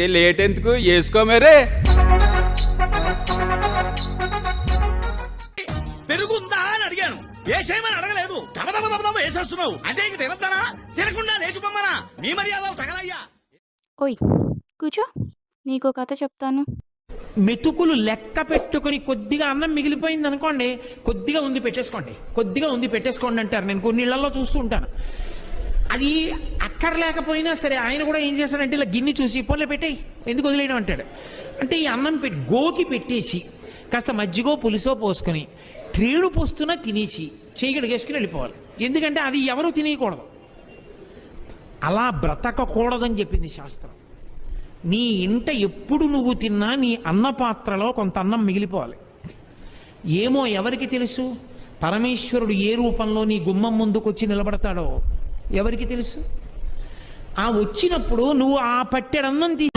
Late ఎందుకు? వేసుకో మరే. పెరుగుందా అని అడిగాను. వేసేయమని అడగలేదు. దమ దమ దమ దమ వేసేస్తున్నావు అంటే ఇంక తినద్దానా తినకుండా లేచిపోమ్మనా? మీ మర్యాదలు తగలయ్యా. ఓయ్ కూర్చో. నీకో కథ చెప్తాను. మెతుకులు లెక్క పెట్టుకుని కొద్దిగా అన్నం మిగిలిపోయింది అనుకోండి కొద్దిగా ఉంది పెట్టేసుకోండి. కొద్దిగా ఉంది పెట్టేసుకోండి అంటారు. నేను కొన్ని ఇళ్ళలో చూస్తూ ఉంటాను. అది అక్కర్లేకపోయినా సరే ఆయన కూడా ఏం చేస్తాడంటే ఇలా గిన్నె చూసి పొల్లె పెట్టేయి ఎందుకు వదిలేయడం? అంటాడు. అంటే ఈ అన్నం పెట్టి గోకి పెట్టేసి కాస్త మజ్జిగో పులుసో పోసుకొని ట్రేడు పోస్తున్నా తినేసి చేయగడిగేసుకుని వెళ్ళిపోవాలి. ఎందుకంటే అది ఎవరు తినేయకూడదు. అలా బ్రతకకూడదని చెప్పింది శాస్త్రం. నీ ఇంట ఎప్పుడు నువ్వు తిన్నా నీ అన్న పాత్రలో కొంత అన్నం మిగిలిపోవాలి. ఏమో ఎవరికి తెలుసు? పరమేశ్వరుడు ఏ రూపంలో నీ గుమ్మం ముందుకు వచ్చి నిలబడతాడో? ఎవరికి తెలుసు? ఆ వచ్చినప్పుడు నువ్వు ఆ పట్టెడన్నం తీసి